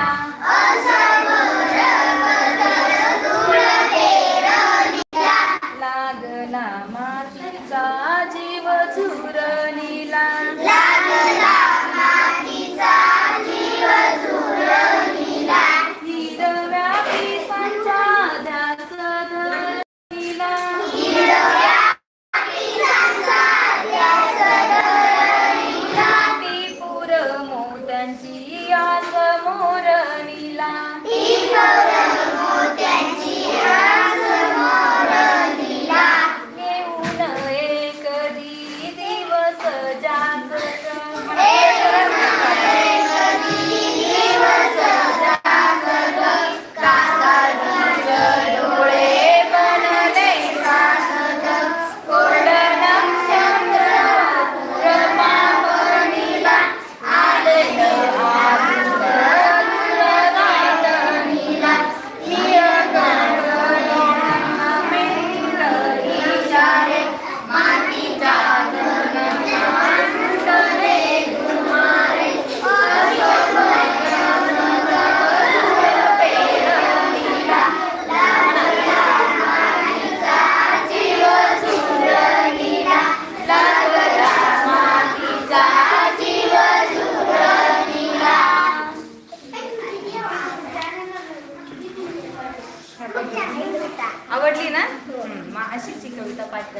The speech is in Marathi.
Olá! Olá. जिया समोर विला आवडली ना? मग अशीच ही कविता पाठ